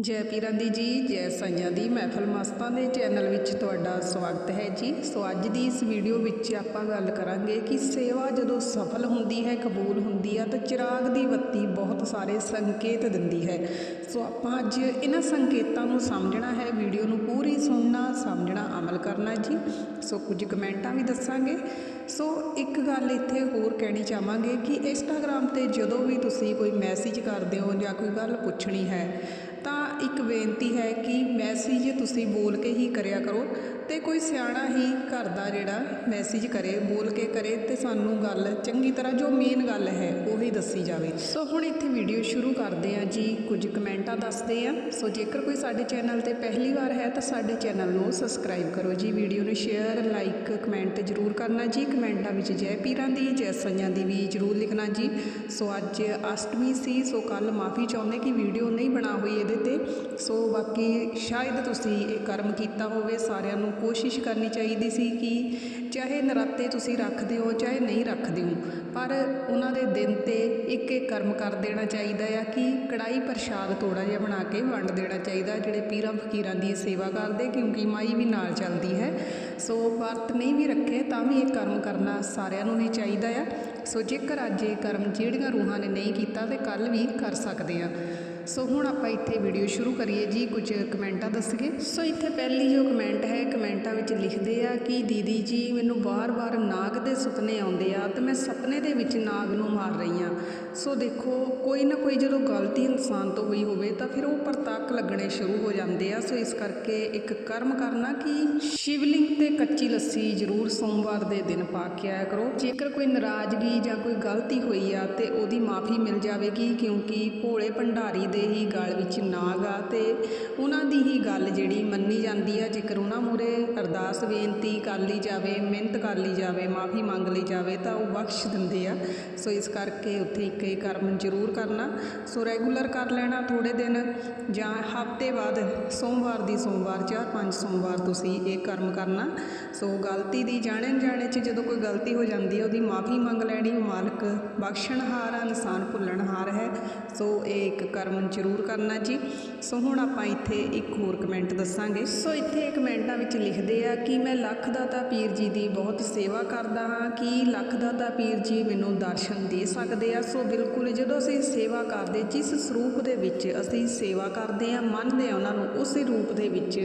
ਜੈ ਪੀਰਾਂ ਦੀ ਜੀ, ਜੈ ਸਾਈਆਂ ਦੀ ਮਹਿਫਲ ਮਸਤਾਂ ਦੇ ਚੈਨਲ ਵਿੱਚ ਤੁਹਾਡਾ ਸਵਾਗਤ ਹੈ ਜੀ। ਸੋ ਅੱਜ ਦੀ ਇਸ ਵੀਡੀਓ ਵਿੱਚ ਆਪਾਂ ਗੱਲ ਕਰਾਂਗੇ ਕਿ ਸੇਵਾ ਜਦੋਂ ਸਫਲ ਹੁੰਦੀ ਹੈ, ਕਬੂਲ ਹੁੰਦੀ ਹੈ ਤਾਂ ਚਿਰਾਗ ਦੀ ਬੱਤੀ ਬਹੁਤ ਸਾਰੇ ਸੰਕੇਤ ਦਿੰਦੀ ਹੈ। ਸੋ ਆਪਾਂ ਅੱਜ ਇਹਨਾਂ ਸੰਕੇਤਾਂ ਨੂੰ ਸਮਝਣਾ ਹੈ, ਵੀਡੀਓ ਨੂੰ ਪੂਰੀ ਸੁਣਨਾ, ਸਮਝਣਾ, ਅਮਲ ਕਰਨਾ ਜੀ। ਸੋ ਕੁਝ ਕਮੈਂਟਾਂ ਵੀ ਦੱਸਾਂਗੇ। ਸੋ ਇੱਕ ਗੱਲ ਇੱਥੇ ਹੋਰ ਕਹਿਣੀ ਚਾਹਾਂਗੇ ਕਿ ਇੰਸਟਾਗ੍ਰam ਤੇ ਜਦੋਂ ਵੀ ਤੁਸੀਂ ਕੋਈ ਮੈਸੇਜ ਕਰਦੇ ਹੋ ਜਾਂ ਕੋਈ ਗੱਲ ਪੁੱਛਣੀ ਹੈ ਤਾਂ ਇੱਕ ਬੇਨਤੀ ਹੈ ਕਿ ਮੈਸੇਜ ਤੁਸੀਂ ਬੋਲ ਕੇ ਹੀ ਕਰਿਆ ਕਰੋ। ਤੇ ਕੋਈ ਸਿਆਣਾ ਹੀ ਘਰ ਦਾ ਜਿਹੜਾ ਮੈਸੇਜ ਕਰੇ, ਬੋਲ ਕੇ ਕਰੇ ਤੇ ਸਾਨੂੰ ਗੱਲ ਚੰਗੀ ਤਰ੍ਹਾਂ ਜੋ ਮੇਨ ਗੱਲ ਹੈ, ਉਹੀ ਦੱਸੀ ਜਾਵੇ। ਸੋ ਹੁਣ ਇੱਥੇ ਵੀਡੀਓ ਸ਼ੁਰੂ ਕਰਦੇ ਹਾਂ ਜੀ, ਕੁਝ ਕਮੈਂਟਾਂ ਦੱਸਦੇ ਆ ਸੋ ਜੇਕਰ ਕੋਈ ਸਾਡੇ ਚੈਨਲ ਤੇ ਪਹਿਲੀ ਵਾਰ ਹੈ ਤਾਂ ਸਾਡੇ ਚੈਨਲ ਨੂੰ ਸਬਸਕ੍ਰਾਈਬ ਕਰੋ ਜੀ। ਵੀਡੀਓ ਨੂੰ ਸ਼ੇਅਰ ਲਾਈਕ ਕਮੈਂਟ ਜ਼ਰੂਰ ਕਰਨਾ ਜੀ। ਕਮੈਂਟਾਂ ਵਿੱਚ ਜੈ ਪੀਰਾਂ ਦੀ, ਜੈ ਸਈਆਂ ਦੀ ਵੀ ਜ਼ਰੂਰ ਲਿਖਣਾ ਜੀ। ਸੋ ਅੱਜ ਅਸ਼ਟਮੀ ਸੀ, ਸੋ ਕੱਲ ਮਾਫੀ ਚਾਹੁੰਦੇ ਕਿ ਵੀਡੀਓ ਨਹੀਂ ਬਣਾ ਹੋਈ ਇਹਦੇ ਤੇ। ਸੋ ਬਾਕੀ ਸ਼ਾਇਦ ਤੁਸੀਂ ਇਹ ਕਰਮ ਕੀਤਾ ਹੋਵੇ, ਸਾਰਿਆਂ ਨੂੰ ਕੋਸ਼ਿਸ਼ ਕਰਨੀ ਚਾਹੀਦੀ ਸੀ ਕਿ ਚਾਹੇ ਨਰਾਤੇ ਤੁਸੀਂ ਰੱਖਦੇ ਹੋ, ਚਾਹੇ ਨਹੀਂ ਰੱਖਦੇ ਹੋ, ਪਰ ਉਹਨਾਂ ਦੇ ਦਿਨ ਤੇ ਇੱਕ ਇੱਕ ਕਰਮ ਕਰ ਦੇਣਾ ਚਾਹੀਦਾ ਆ ਕਿ ਕੜਾਈ ਪ੍ਰਸ਼ਾਦ ਥੋੜਾ ਜਿਹਾ ਬਣਾ ਕੇ ਵੰਡ ਦੇਣਾ ਚਾਹੀਦਾ, ਜਿਹੜੇ ਪੀਰਾਂ ਫਕੀਰਾਂ ਦੀ ਸੇਵਾ ਕਰਦੇ, ਕਿਉਂਕਿ ਮਾਈ ਵੀ ਨਾਲ ਚੱਲਦੀ ਹੈ। ਸੋ ਵਰਤ ਨਹੀਂ ਵੀ ਰੱਖੇ, ਤਾਂ ਵੀ ਇਹ ਕਰਮ ਕਰਨਾ ਸਾਰਿਆਂ ਨੂੰ ਹੀ ਚਾਹੀਦਾ ਆ। ਸੋ ਜੇਕਰ ਅੱਜ ਇਹ ਕਰਮ ਜਿਹੜੀਆਂ ਰੂਹਾਂ ਨੇ ਨਹੀਂ ਕੀਤਾ, ਤੇ ਕੱਲ ਵੀ ਕਰ ਸਕਦੇ ਆ। ਸੋ ਹੁਣ ਆਪਾਂ ਇੱਥੇ ਵੀਡੀਓ ਸ਼ੁਰੂ ਕਰੀਏ। ਜੀ, ਕੁਝ ਕਮੈਂਟਾਂ ਦੱਸੀਏ। ਸੋ ਇੱਥੇ ਪਹਿਲੀ ਜੋ ਕਮੈਂਟ ਹੈ, ਕਮੈਂਟਾਂ ਵਿੱਚ ਲਿਖਦੇ ਆ ਕਿ ਦੀਦੀ ਜੀ ਮੈਨੂੰ ਬਾਰ-ਬਾਰ ਨਾਗ ਦੇ ਸੁਪਨੇ ਆਉਂਦੇ ਆ ਤੇ ਮੈਂ ਸੁਪਨੇ ਦੇ ਵਿੱਚ ਨਾਗ ਨੂੰ ਮਾਰ ਰਹੀ ਆ ਸੋ ਦੇਖੋ, ਕੋਈ ਨਾ ਕੋਈ ਜਦੋਂ ਗਲਤੀ ਇਨਸਾਨ ਤੋਂ ਹੋਈ ਹੋਵੇ ਤਾਂ ਫਿਰ ਉਹ ਪ੍ਰਤਾਕ ਲੱਗਣੇ ਸ਼ੁਰੂ ਹੋ ਜਾਂਦੇ ਆ। ਸੋ ਇਸ ਕਰਕੇ ਇੱਕ ਕਰਮ ਕਰਨਾ ਕਿ ਸ਼ਿਵਲਿੰਗ ਤੇ ਕੱਚੀ ਲੱਸੀ ਜ਼ਰੂਰ ਸੋਮਵਾਰ ਦੇ ਦਿਨ ਪਾ ਕੇ ਆਇਆ ਕਰੋ। ਜੇਕਰ ਕੋਈ ਨਾਰਾਜ਼ਗੀ ਜਾਂ ਕੋਈ ਗਲਤੀ ਹੋਈ ਆ ਤੇ ਉਹਦੀ ਮਾਫੀ ਮਿਲ ਜਾਵੇਗੀ ਕਿਉਂਕਿ ਭੋਲੇ ਭੰਡਾਰੀ ਦੇ ਹੀ ਗਲ ਵਿੱਚ ਨਾਗ ਆ ਤੇ ਉਹਨਾਂ ਦੀ ਹੀ ਗੱਲ ਜਿਹੜੀ ਮੰਨੀ ਜਾਂਦੀ ਆ, ਜੇਕਰ ਉਹਨਾਂ ਮੂਰੇ ਅਰਦਾਸ ਬੇਨਤੀ ਕਰ ਲਈ ਜਾਵੇ, ਮਿਹਨਤ ਕਰ ਲਈ ਜਾਵੇ, ਮਾਫੀ ਮੰਗ ਲਈ ਜਾਵੇ, ਤਾਂ ਉਹ ਬਖਸ਼ ਦਿੰਦੇ ਆ। ਸੋ ਇਸ ਕਰਕੇ ਉੱਥੇ ਇੱਕ ਇਹ ਕਰਮ ਜ਼ਰੂਰ ਕਰਨਾ। ਸੋ ਰੈਗੂਲਰ ਕਰ ਲੈਣਾ ਥੋੜੇ ਦਿਨ ਜਾਂ ਹਫ਼ਤੇ ਬਾਅਦ, ਸੋਮਵਾਰ ਦੀ ਸੋਮਵਾਰ, ਚਾਰ ਪੰਜ ਸੋਮਵਾਰ ਤੁਸੀਂ ਇਹ ਕਰਮ ਕਰਨਾ। ਸੋ ਗਲਤੀ ਦੀ ਜਾਣੇ ਜਾਣੇ 'ਚ ਜਦੋਂ ਕੋਈ ਗਲਤੀ ਹੋ ਜਾਂਦੀ ਹੈ ਉਹਦੀ ਮਾਫੀ ਮੰਗ ਲੈਣੀ। ਮਾਲਕ ਬਖਸ਼ਣਹਾਰ ਆ, ਇਨਸਾਨ ਭੁੱਲਣਹਾਰ ਹੈ। ਸੋ ਇਹ ਇੱਕ ਕਰਮ ਜ਼ਰੂਰ ਕਰਨਾ ਜੀ। ਸੋ ਹੁਣ ਆਪਾਂ ਇੱਥੇ ਇੱਕ ਹੋਰ ਕਮੈਂਟ ਦੱਸਾਂਗੇ। ਸੋ ਇੱਥੇ ਕਮੈਂਟਾਂ ਵਿੱਚ ਲਿਖਦੇ ਆ ਕਿ ਮੈਂ ਲੱਖ ਦਾਤਾ ਪੀਰ ਜੀ ਦੀ ਬਹੁਤ ਸੇਵਾ ਕਰਦਾ ਹਾਂ, ਕਿ ਲੱਖ ਦਾਤਾ ਪੀਰ ਜੀ ਮੈਨੂੰ ਦਰਸ਼ਨ ਦੇ ਸਕਦੇ ਆ। ਸੋ ਬਿਲਕੁਲ ਜਦੋਂ ਅਸੀਂ ਸੇਵਾ ਕਰਦੇ, ਜਿਸ ਸਰੂਪ ਦੇ ਵਿੱਚ ਅਸੀਂ ਸੇਵਾ ਕਰਦੇ ਆ, ਮੰਨਦੇ ਆ ਉਹਨਾਂ ਨੂੰ, ਉਸੇ ਰੂਪ ਦੇ ਵਿੱਚ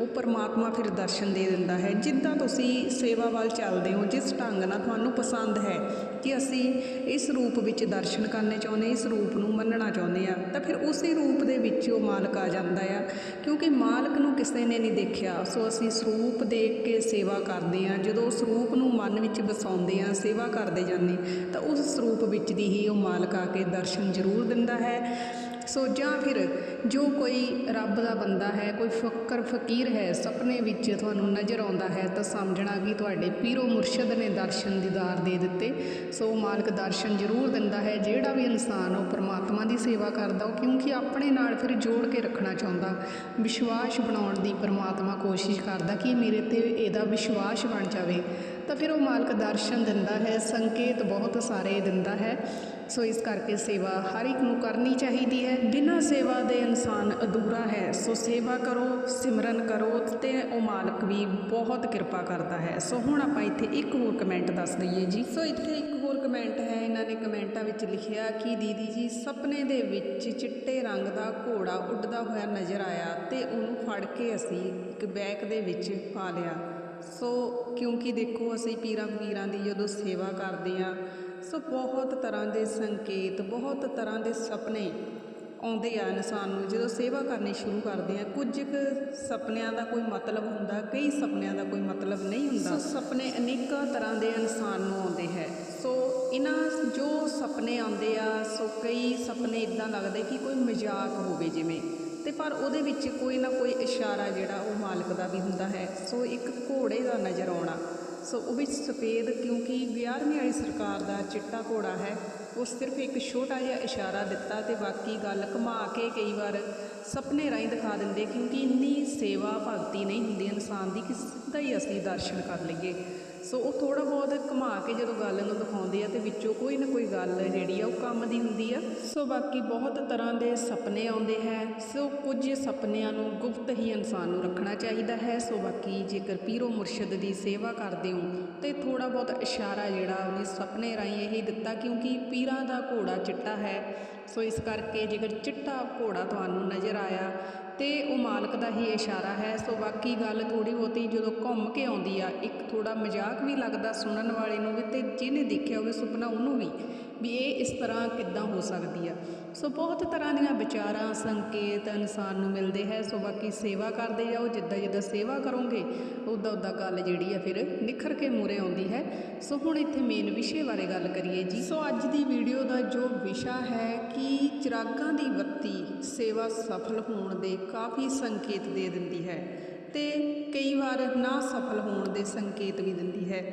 ਉਹ ਪਰਮਾਤਮਾ ਫਿਰ ਦਰਸ਼ਨ ਦੇ ਦਿੰਦਾ ਹੈ। ਜਿੱਦਾਂ ਤੁਸੀਂ ਸੇਵਾ ਵੱਲ ਚੱਲਦੇ ਹੋ, ਜਿਸ ਢੰਗ ਨਾਲ ਤੁਹਾਨੂੰ ਪਸੰਦ ਹੈ ਕਿ ਅਸੀਂ ਇਸ ਰੂਪ ਵਿੱਚ ਦਰਸ਼ਨ ਕਰਨੇ ਚਾਹੁੰਦੇ, ਇਸ ਰੂਪ ਨੂੰ ਮੰਨਣਾ ਚਾਹੁੰਦੇ ਆ ਤਾਂ ਫਿਰ ਉਸੇ ਰੂਪ ਦੇ ਵਿੱਚ ਉਹ ਮਾਲਕ ਆ ਜਾਂਦਾ ਆ। ਕਿਉਂਕਿ ਮਾਲਕ ਨੂੰ ਕਿਸੇ ਨੇ ਨਹੀਂ ਦੇਖਿਆ, ਸੋ ਅਸੀਂ ਸਰੂਪ ਦੇਖ ਕੇ ਸੇਵਾ ਕਰਦੇ ਆ ਜਦੋਂ ਉਸ ਰੂਪ ਨੂੰ ਮਨ ਵਿੱਚ ਵਸਾਉਂਦੇ ਆ ਸੇਵਾ ਕਰਦੇ ਜਾਂਦੇ, ਤਾਂ ਉਸ ਸਰੂਪ ਵਿੱਚ ਦੀ ਹੀ ਉਹ ਮਾਲਕ ਆ ਕੇ ਦਰਸ਼ਨ ਜ਼ਰੂਰ ਦਿੰਦਾ ਹੈ। ਸੋ ਜਾਂ ਫਿਰ ਜੋ ਕੋਈ ਰੱਬ ਦਾ ਬੰਦਾ ਹੈ, ਕੋਈ ਫਕਰ ਫਕੀਰ ਹੈ, ਸੁਪਨੇ ਵਿੱਚ ਤੁਹਾਨੂੰ ਨਜ਼ਰ ਆਉਂਦਾ ਹੈ ਤਾਂ ਸਮਝਣਾ ਕਿ ਤੁਹਾਡੇ ਪੀਰੋ ਮੁਰਸ਼ਦ ਨੇ ਦਰਸ਼ਨ ਦੀਦਾਰ ਦੇ ਦਿੱਤੇ। ਸੋ ਮਾਲਕ ਦਰਸ਼ਨ ਜ਼ਰੂਰ ਦਿੰਦਾ ਹੈ, ਜਿਹੜਾ ਵੀ ਇਨਸਾਨ ਉਹ ਪਰਮਾਤਮਾ ਦੀ ਸੇਵਾ ਕਰਦਾ, ਉਹ ਕਿਉਂਕਿ ਆਪਣੇ ਨਾਲ ਫਿਰ ਜੋੜ ਕੇ ਰੱਖਣਾ ਚਾਹੁੰਦਾ। ਵਿਸ਼ਵਾਸ ਬਣਾਉਣ ਦੀ ਪਰਮਾਤਮਾ ਕੋਸ਼ਿਸ਼ ਕਰਦਾ ਕਿ ਮੇਰੇ ਤੇ ਇਹਦਾ ਵਿਸ਼ਵਾਸ ਬਣ ਜਾਵੇ। ਤਾਂ ਫਿਰ ਉਹ ਮਾਲਕ ਦਰਸ਼ਨ ਦਿੰਦਾ ਹੈ, ਸੰਕੇਤ ਬਹੁਤ ਸਾਰੇ ਦਿੰਦਾ ਹੈ। ਸੋ ਇਸ ਕਰਕੇ ਸੇਵਾ ਹਰ ਇੱਕ ਨੂੰ ਕਰਨੀ ਚਾਹੀਦੀ ਹੈ। ਬਿਨਾਂ ਸੇਵਾ ਦੇ ਇਨਸਾਨ ਅਧੂਰਾ ਹੈ। ਸੋ ਸੇਵਾ ਕਰੋ, ਸਿਮਰਨ ਕਰੋ ਤੇ ਉਹ ਮਾਲਕ ਵੀ ਬਹੁਤ ਕਿਰਪਾ ਕਰਦਾ ਹੈ। ਸੋ ਹੁਣ ਆਪਾਂ ਇੱਥੇ ਇੱਕ ਹੋਰ ਕਮੈਂਟ ਦੱਸ ਦਈਏ ਜੀ। ਸੋ ਇੱਥੇ ਇੱਕ ਹੋਰ ਕਮੈਂਟ ਹੈ। ਇਹਨਾਂ ਨੇ ਕਮੈਂਟਾਂ ਵਿੱਚ ਲਿਖਿਆ ਕਿ ਦੀਦੀ ਜੀ, ਸੁਪਨੇ ਦੇ ਵਿੱਚ ਚਿੱਟੇ ਰੰਗ ਦਾ ਘੋੜਾ ਉੱਡਦਾ ਹੋਇਆ ਨਜ਼ਰ ਆਇਆ ਤੇ ਉਹਨੂੰ ਫੜ ਕੇ ਅਸੀਂ ਇੱਕ ਬੈਗ ਦੇ ਵਿੱਚ ਪਾ ਲਿਆ। ਸੋ ਕਿਉਂਕਿ ਦੇਖੋ ਅਸੀਂ ਪੀਰਾਂ ਪੀਰਾਂ ਦੀ ਜਦੋਂ ਸੇਵਾ ਕਰਦੇ ਆ ਸੋ ਬਹੁਤ ਤਰ੍ਹਾਂ ਦੇ ਸੰਕੇਤ, ਬਹੁਤ ਤਰ੍ਹਾਂ ਦੇ ਸੁਪਨੇ ਆਉਂਦੇ ਆ ਇਨਸਾਨ ਨੂੰ। ਜਦੋਂ ਸੇਵਾ ਕਰਨੀ ਸ਼ੁਰੂ ਕਰਦੇ ਆ, ਕੁਝ ਕੁ ਸੁਪਨਿਆਂ ਦਾ ਕੋਈ ਮਤਲਬ ਹੁੰਦਾ, ਕਈ ਸੁਪਨਿਆਂ ਦਾ ਕੋਈ ਮਤਲਬ ਨਹੀਂ ਹੁੰਦਾ। ਸੋ ਸੁਪਨੇ ਅਨੇਕਾਂ ਤਰ੍ਹਾਂ ਦੇ ਇਨਸਾਨ ਨੂੰ ਆਉਂਦੇ ਹੈ। ਸੋ ਇਹਨਾਂ ਜੋ ਸੁਪਨੇ ਆਉਂਦੇ ਆ, ਸੋ ਕਈ ਸੁਪਨੇ ਇਦਾਂ ਲੱਗਦੇ ਕਿ ਕੋਈ ਮਜ਼ਾਕ ਹੋਵੇ ਜਿਵੇਂ। ਤੇ ਪਰ ਉਹਦੇ ਵਿੱਚ ਕੋਈ ਨਾ ਕੋਈ ਇਸ਼ਾਰਾ ਜਿਹੜਾ ਉਹ ਮਾਲਕ ਦਾ ਵੀ ਹੁੰਦਾ ਹੈ। ਸੋ ਇੱਕ ਘੋੜੇ ਦਾ ਨਜ਼ਰ ਆਉਣਾ। ਸੋ ਉਹ ਵਿੱਚ ਸਫੇਦ ਕਿਉਂਕਿ 11ਵੀਂ ਵਾਲੀ ਸਰਕਾਰ ਦਾ ਚਿੱਟਾ ਘੋੜਾ ਹੈ, ਉਹ ਸਿਰਫ ਇੱਕ ਛੋਟਾ ਜਿਹਾ ਇਸ਼ਾਰਾ ਦਿੱਤਾ ਤੇ ਬਾਕੀ ਗੱਲ ਘੁਮਾ ਕੇ ਕਈ ਵਾਰ ਸੁਪਨੇ ਰਾਹੀਂ ਦਿਖਾ ਦਿੰਦੇ ਕਿਉਂਕਿ ਇੰਨੀ ਸੇਵਾ ਭਗਤੀ ਨਹੀਂ ਹੁੰਦੀ, ਇਨਸਾਨ ਦੀ ਕਿਸ ਦਾ ਹੀ ਅਸੀਂ ਦਰਸ਼ਨ ਕਰ ਲਈਏ। ਸੋ ਉਹ ਥੋੜਾ ਬਹੁਤ ਘੁਮਾ ਕੇ ਜਦੋਂ ਗੱਲ ਨੂੰ ਦਿਖਾਉਂਦੇ ਆ ਤੇ ਵਿੱਚੋਂ ਕੋਈ ਨਾ ਕੋਈ ਗੱਲ ਜਿਹੜੀ ਆ ਉਹ ਕੰਮ ਦੀ ਹੁੰਦੀ ਆ। ਸੋ ਬਾਕੀ ਬਹੁਤ ਤਰ੍ਹਾਂ ਦੇ ਸੁਪਨੇ ਆਉਂਦੇ ਹੈ। ਸੋ ਕੁਝ ਸੁਪਨਿਆਂ ਨੂੰ ਗੁਪਤ ਹੀ ਇਨਸਾਨ ਨੂੰ ਰੱਖਣਾ ਚਾਹੀਦਾ ਹੈ। ਸੋ ਬਾਕੀ ਜੇਕਰ ਪੀਰੋ ਮੁਰਸ਼ਿਦ ਦੀ ਸੇਵਾ ਕਰਦੇ ਹੋ ਤੇ ਥੋੜਾ ਬਹੁਤ ਇਸ਼ਾਰਾ ਜਿਹੜਾ ਉਹਨੇ ਸੁਪਨੇ ਰਾਹੀਂ ਇਹ ਦਿੱਤਾ ਕਿਉਂਕਿ ਪੀਰਾਂ ਦਾ ਘੋੜਾ ਚਿੱਟਾ ਹੈ। ਸੋ ਇਸ ਕਰਕੇ ਜੇਕਰ ਚਿੱਟਾ ਘੋੜਾ ਤੁਹਾਨੂੰ ਨਜ਼ਰ ਆਇਆ ਤੇ ਉਹ ਮਾਲਕ ਦਾ ਹੀ ਇਸ਼ਾਰਾ ਹੈ। ਸੋ ਬਾਕੀ ਗੱਲ ਥੋੜੀ ਬਹੁਤੀ ਜਦੋਂ ਘੁੰਮ ਕੇ ਆਉਂਦੀ ਆ, ਇੱਕ ਥੋੜਾ ਮਜ਼ਾਕ ਵੀ ਲੱਗਦਾ ਸੁਣਨ ਵਾਲੇ ਨੂੰ ਵੀ ਤੇ ਜਿਹਨੇ ਦੇਖਿਆ ਹੋਵੇ ਸੁਪਨਾ ਉਹਨੂੰ ਵੀ। ਵੀ ਇਹ ਇਸ ਤਰ੍ਹਾਂ ਕਿੱਦਾਂ ਹੋ ਸਕਦੀ ਆ। ਸੋ ਬਹੁਤ ਤਰ੍ਹਾਂ ਦੀਆਂ ਵਿਚਾਰਾਂ, ਸੰਕੇਤ, ਇਨਸਾਨ ਨੂੰ ਮਿਲਦੇ ਹੈ। ਸੋ ਬਾਕੀ ਸੇਵਾ ਕਰਦੇ ਜਾਓ ਜਿੱਦਾਂ ਜਿੱਦਾਂ ਸੇਵਾ ਕਰੋਗੇ, ਉਦਾਂ ਉਦਾਂ ਗੱਲ ਜਿਹੜੀ ਆ ਫਿਰ ਨਿਖਰ ਕੇ ਮੂਰੇ ਆਉਂਦੀ ਹੈ। ਸੋ ਹੁਣ ਇੱਥੇ ਮੇਨ ਵਿਸ਼ੇ ਬਾਰੇ ਗੱਲ ਕਰੀਏ ਜੀ। ਸੋ ਅੱਜ ਦੀ ਵੀਡੀਓ ਦਾ ਜੋ ਵਿਸ਼ਾ ਹੈ ਕਿ ਚਿਰਾਗਾਂ ਦੀ ਬੱਤੀ ਸੇਵਾ ਸਫਲ ਹੋਣ ਦੇ ਕਾਫੀ ਸੰਕੇਤ ਦੇ ਦਿੰਦੀ ਹੈ ਤੇ ਕਈ ਵਾਰ ਨਾ ਸਫਲ ਹੋਣ ਦੇ ਸੰਕੇਤ ਵੀ ਦਿੰਦੀ ਹੈ।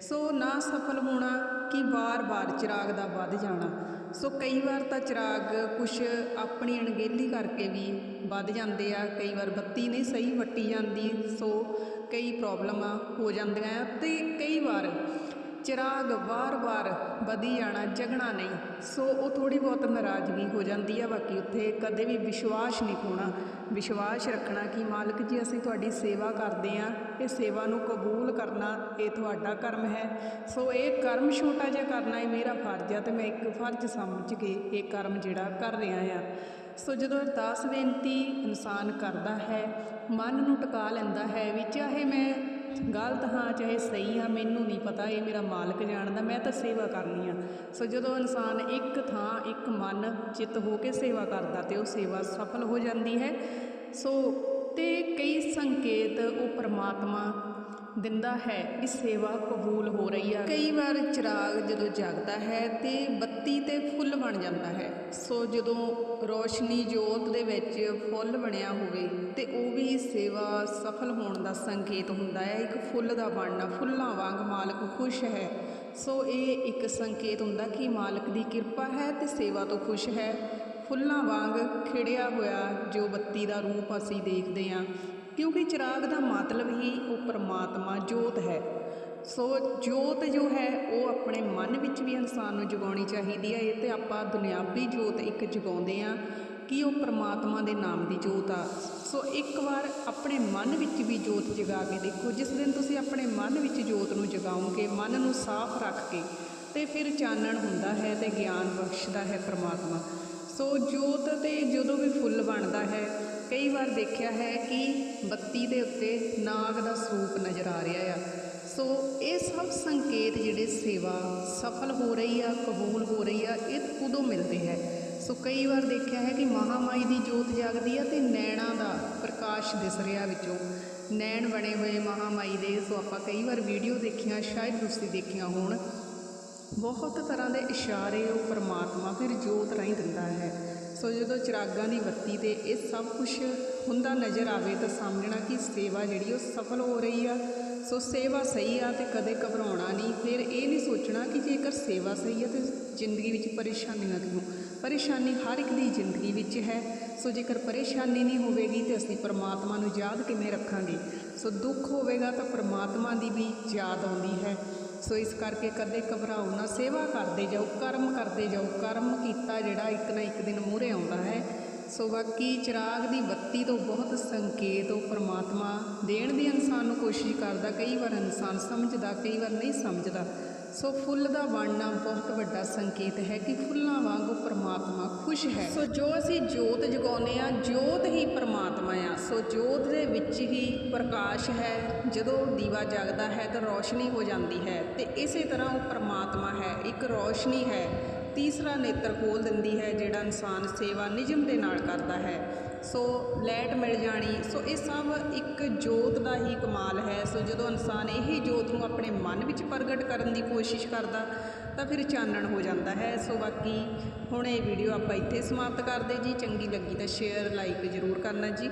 ਸੋ ਨਾ ਸਫਲ ਹੋਣਾ ਕਿ ਵਾਰ-ਵਾਰ ਚਿਰਾਗ ਦਾ ਵੱਧ ਜਾਣਾ। ਸੋ ਕਈ ਵਾਰ ਤਾਂ ਚਿਰਾਗ ਕੁਝ ਆਪਣੀ ਅਣਗਹਿਲੀ ਕਰਕੇ ਵੀ ਵੱਧ ਜਾਂਦੇ ਆ, ਕਈ ਵਾਰ ਬੱਤੀ ਨਹੀਂ ਸਹੀ ਵੱਟੀ ਜਾਂਦੀ, ਸੋ ਕਈ ਪ੍ਰੋਬਲਮਾਂ ਹੋ ਜਾਂਦੀਆਂ ਆ ਤੇ ਕਈ ਵਾਰ ਚਿਰਾਗ ਵਾਰ-ਵਾਰ ਵਧੀ ਜਾਣਾ ਜਗਣਾ ਨਹੀਂ। ਸੋ ਉਹ ਥੋੜੀ ਬਹੁਤ ਨਾਰਾਜ਼ਗੀ ਹੋ ਜਾਂਦੀ ਆ, ਬਾਕੀ ਉੱਥੇ ਕਦੇ ਵੀ ਵਿਸ਼ਵਾਸ ਨਹੀਂ ਖੋਣਾ ਵਿਸ਼ਵਾਸ ਰੱਖਣਾ ਕਿ ਮਾਲਕ ਜੀ, ਅਸੀਂ ਤੁਹਾਡੀ ਸੇਵਾ ਕਰਦੇ ਆ। ਇਹ ਸੇਵਾ ਨੂੰ ਕਬੂਲ ਕਰਨਾ, ਇਹ ਤੁਹਾਡਾ ਕਰਮ ਹੈ। ਸੋ ਇਹ ਕਰਮ ਛੋਟਾ ਜਿਹਾ ਕਰਨਾ, ਇਹ ਮੇਰਾ ਫਰਜ਼ ਆ ਤੇ ਮੈਂ ਇੱਕ ਫਰਜ਼ ਸਮਝ ਕੇ ਇਹ ਕਰਮ ਜਿਹੜਾ ਕਰ ਰਿਹਾ ਆ। ਸੋ ਜਦੋਂ ਅਰਦਾਸ ਬੇਨਤੀ ਇਨਸਾਨ ਕਰਦਾ ਹੈ, ਮਨ ਨੂੰ ਟਿਕਾ ਲੈਂਦਾ ਹੈ ਵੀ ਚਾਹੇ ਮੈਂ ਗਲਤ ਹਾਂ, ਚਾਹੇ ਸਹੀ ਹਾਂ, ਮੈਨੂੰ ਨਹੀਂ ਪਤਾ, ਇਹ ਮੇਰਾ ਮਾਲਕ ਜਾਣਦਾ, ਮੈਂ ਤਾਂ ਸੇਵਾ ਕਰਨੀ ਆ। ਸੋ ਜਦੋਂ ਇਨਸਾਨ ਇੱਕ ਥਾਂ, ਇੱਕ ਮਨ, ਚਿੱਤ ਹੋ ਕੇ ਸੇਵਾ ਕਰਦਾ ਤੇ ਉਹ ਸੇਵਾ ਸਫਲ ਹੋ ਜਾਂਦੀ ਹੈ। ਸੋ ਤੇ ਕਈ ਸੰਕੇਤ, ਉਹ ਪਰਮਾਤਮਾ ਦਿੰਦਾ ਹੈ, ਇਹ ਸੇਵਾ ਕਬੂਲ ਹੋ ਰਹੀ ਹੈ ਕਈ ਵਾਰ ਚਿਰਾਗ ਜਦੋਂ ਜਗਦਾ ਹੈ ਤੇ ਬੱਤੀ ਤੇ ਫੁੱਲ ਬਣ ਜਾਂਦਾ ਹੈ। ਸੋ ਜਦੋਂ ਰੋਸ਼ਨੀ ਜੋਤ ਦੇ ਵਿੱਚ ਫੁੱਲ ਬਣਿਆ ਹੋਵੇ ਤੇ ਉਹ ਵੀ ਸੇਵਾ ਸਫਲ ਹੋਣ ਦਾ ਸੰਕੇਤ ਹੁੰਦਾ ਹੈ। ਇੱਕ ਫੁੱਲ ਦਾ ਬਣਨਾ, ਫੁੱਲਾਂ ਵਾਂਗ ਮਾਲਕ ਖੁਸ਼ ਹੈ। ਸੋ ਇਹ ਇੱਕ ਸੰਕੇਤ ਹੁੰਦਾ ਕਿ ਮਾਲਕ ਦੀ ਕਿਰਪਾ ਹੈ ਤੇ ਸੇਵਾ ਤੋਂ ਖੁਸ਼ ਹੈ। ਫੁੱਲਾਂ ਵਾਂਗ ਖਿੜਿਆ ਹੋਇਆ ਜੋ ਬੱਤੀ ਦਾ ਰੂਪ ਅਸੀਂ ਦੇਖਦੇ ਹਾਂ ਕਿਉਂਕਿ ਚਿਰਾਗ ਦਾ ਮਤਲਬ ਹੀ ਉਹ ਪਰਮਾਤਮਾ ਜੋਤ ਹੈ। ਸੋ ਜੋਤ ਜੋ ਹੈ, ਉਹ ਆਪਣੇ ਮਨ ਵਿੱਚ ਵੀ ਇਨਸਾਨ ਨੂੰ ਜਗਾਉਣੀ ਚਾਹੀਦੀ ਹੈ। ਇਹ ਤੇ ਆਪਾਂ ਦੁਨਿਆਵੀ ਜੋਤ ਇੱਕ ਜਗਾਉਂਦੇ ਆ ਕਿ ਉਹ ਪਰਮਾਤਮਾ ਦੇ ਨਾਮ ਦੀ ਜੋਤ ਆ। ਸੋ ਇੱਕ ਵਾਰ ਆਪਣੇ ਮਨ ਵਿੱਚ ਵੀ ਜੋਤ ਜਗਾ ਕੇ ਦੇਖੋ, ਜਿਸ ਦਿਨ ਤੁਸੀਂ ਆਪਣੇ ਮਨ ਵਿੱਚ ਜੋਤ ਨੂੰ ਜਗਾਓਗੇ, ਮਨ ਨੂੰ ਸਾਫ਼ ਰੱਖ ਕੇ, ਤੇ ਫਿਰ ਚਾਨਣ ਹੁੰਦਾ ਹੈ ਤੇ ਗਿਆਨ ਬਖਸ਼ਦਾ ਹੈ ਪਰਮਾਤਮਾ। ਸੋ ਜੋਤ ਤੇ ਜਦੋਂ ਵੀ ਫੁੱਲ ਬਣਦਾ ਹੈ ਕਈ ਵਾਰ ਦੇਖਿਆ ਹੈ ਕਿ ਬੱਤੀ ਦੇ ਉੱਤੇ ਨਾਗ ਦਾ ਸਰੂਪ ਨਜ਼ਰ ਆ ਰਿਹਾ ਆ। ਸੋ ਇਹ ਸਭ ਸੰਕੇਤ ਜਿਹੜੇ ਸੇਵਾ ਸਫਲ ਹੋ ਰਹੀ ਆ, ਕਬੂਲ ਹੋ ਰਹੀ ਆ, ਇਹ ਉਦੋਂ ਮਿਲਦੇ ਹੈ। ਸੋ ਕਈ ਵਾਰ ਦੇਖਿਆ ਹੈ ਕਿ ਮਹਾਮਾਈ ਦੀ ਜੋਤ ਜਗਦੀ ਆ ਤੇ ਨੈਣਾ ਦਾ ਪ੍ਰਕਾਸ਼ ਦਿਸ ਰਿਹਾ ਵਿੱਚੋਂ। ਨੈਣ ਬਣੇ ਹੋਏ ਮਹਾਮਾਈ ਦੇ। ਸੋ ਆਪਾਂ ਕਈ ਵਾਰ ਵੀਡੀਓ ਦੇਖੀਆਂ, ਸ਼ਾਇਦ ਤੁਸੀਂ ਦੇਖੀਆਂ ਹੋਣ। ਬਹੁਤ ਤਰ੍ਹਾਂ ਦੇ ਇਸ਼ਾਰੇ ਉਹ ਪਰਮਾਤਮਾ ਫਿਰ ਜੋਤ ਰਾਹੀਂ ਦਿੰਦਾ ਹੈ। ਸੋ ਜਦੋਂ ਚਿਰਾਗਾਂ ਦੀ ਬੱਤੀ ਤੇ ਇਹ ਸਭ ਕੁਝ ਹੁੰਦਾ ਨਜ਼ਰ ਆਵੇ ਤਾਂ ਸਮਝਣਾ ਕਿ ਸੇਵਾ ਜਿਹੜੀ ਉਹ ਸਫਲ ਹੋ ਰਹੀ ਆ। ਸੋ ਸੇਵਾ ਸਹੀ ਆ ਤੇ ਕਦੇ ਘਬਰਾਉਣਾ ਨਹੀਂ। ਫਿਰ ਇਹ ਨਹੀਂ ਸੋਚਣਾ ਕਿ ਜੇਕਰ ਸੇਵਾ ਸਹੀ ਆ ਤੇ ਜ਼ਿੰਦਗੀ ਵਿੱਚ ਪਰੇਸ਼ਾਨੀਆਂ ਕਿਉਂ? ਪਰੇਸ਼ਾਨੀ ਹਰ ਇੱਕ ਦੀ ਜ਼ਿੰਦਗੀ ਵਿੱਚ ਹੈ। ਸੋ ਜੇਕਰ ਪਰੇਸ਼ਾਨੀ ਨਹੀਂ ਹੋਵੇਗੀ ਤੇ ਅਸੀਂ ਪਰਮਾਤਮਾ ਨੂੰ ਯਾਦ ਕਿਵੇਂ ਰੱਖਾਂਗੇ? ਸੋ ਦੁੱਖ ਹੋਵੇਗਾ ਤਾਂ ਪਰਮਾਤਮਾ ਦੀ ਵੀ ਯਾਦ ਆਉਂਦੀ ਹੈ। ਸੋ ਇਸ ਕਰਕੇ ਕਦੇ ਘਬਰਾਓ ਨਾ, ਸੇਵਾ ਕਰਦੇ ਜਾਓ, ਕਰਮ ਕਰਦੇ ਜਾਓ, ਕਰਮ ਕੀਤਾ ਜਿਹੜਾ ਇੱਕ ਨਾ ਇੱਕ ਦਿਨ ਮੂਹਰੇ ਆਉਂਦਾ ਹੈ। ਸੋ ਬਾਕੀ ਚਿਰਾਗ ਦੀ ਬੱਤੀ ਤੋਂ ਬਹੁਤ ਸੰਕੇਤ ਉਹ ਪ੍ਰਮਾਤਮਾ ਦੇਣ ਦੀ ਇਨਸਾਨ ਨੂੰ ਕੋਸ਼ਿਸ਼ ਕਰਦਾ, ਕਈ ਵਾਰ ਇਨਸਾਨ ਸਮਝਦਾ, ਕਈ ਵਾਰ ਨਹੀਂ ਸਮਝਦਾ। ਸੋ ਫੁੱਲ ਦਾ ਬਣਨਾ ਬਹੁਤ ਵੱਡਾ ਸੰਕੇਤ ਹੈ ਕਿ ਫੁੱਲਾਂ ਵਾਂਗੂ ਪਰਮਾਤਮਾ ਖੁਸ਼ ਹੈ। ਸੋ ਜੋ ਅਸੀਂ ਜੋਤ ਜਗਾਉਂਦੇ ਆ ਜੋਤ ਹੀ ਪਰਮਾਤਮਾ ਆ। ਸੋ ਜੋਤ ਦੇ ਵਿੱਚ ਹੀ ਪ੍ਰਕਾਸ਼ ਹੈ। ਜਦੋਂ ਦੀਵਾ ਜਗਦਾ ਹੈ ਤਾਂ ਰੋਸ਼ਨੀ ਹੋ ਜਾਂਦੀ ਹੈ ਤੇ ਇਸੇ ਤਰ੍ਹਾਂ ਉਹ ਪਰਮਾਤਮਾ ਹੈ, ਇੱਕ ਰੋਸ਼ਨੀ ਹੈ। ਤੀਸਰਾ ਨੇਤਰ ਖੋਲ ਦਿੰਦੀ ਹੈ, ਜਿਹੜਾ ਇਨਸਾਨ ਸੇਵਾ ਨਿਯਮ ਦੇ ਨਾਲ ਕਰਦਾ ਹੈ। ਸੋ, ਲੈਟ ਮਿਲ ਜਾਣੀ। ਸੋ, ਇਹ ਸਭ ਇੱਕ ਜੋਤ ਦਾ ਹੀ ਕਮਾਲ ਹੈ। ਸੋ, ਜਦੋਂ ਇਨਸਾਨ ਇਹੀ ਜੋਤ ਨੂੰ ਆਪਣੇ ਮਨ ਵਿੱਚ ਪ੍ਰਗਟ ਕਰਨ ਦੀ ਕੋਸ਼ਿਸ਼ ਕਰਦਾ, ਤਾਂ ਫਿਰ ਚਾਨਣ ਹੋ ਜਾਂਦਾ ਹੈ। ਸੋ, ਬਾਕੀ ਹੁਣ ਇਹ ਵੀਡੀਓ ਆਪਾਂ ਇੱਥੇ ਸਮਾਪਤ ਕਰਦੇ ਜੀ। ਚੰਗੀ ਲੱਗੀ ਤਾਂ ਸ਼ੇਅਰ, ਲਾਈਕ ਜ਼ਰੂਰ ਕਰਨਾ ਜੀ।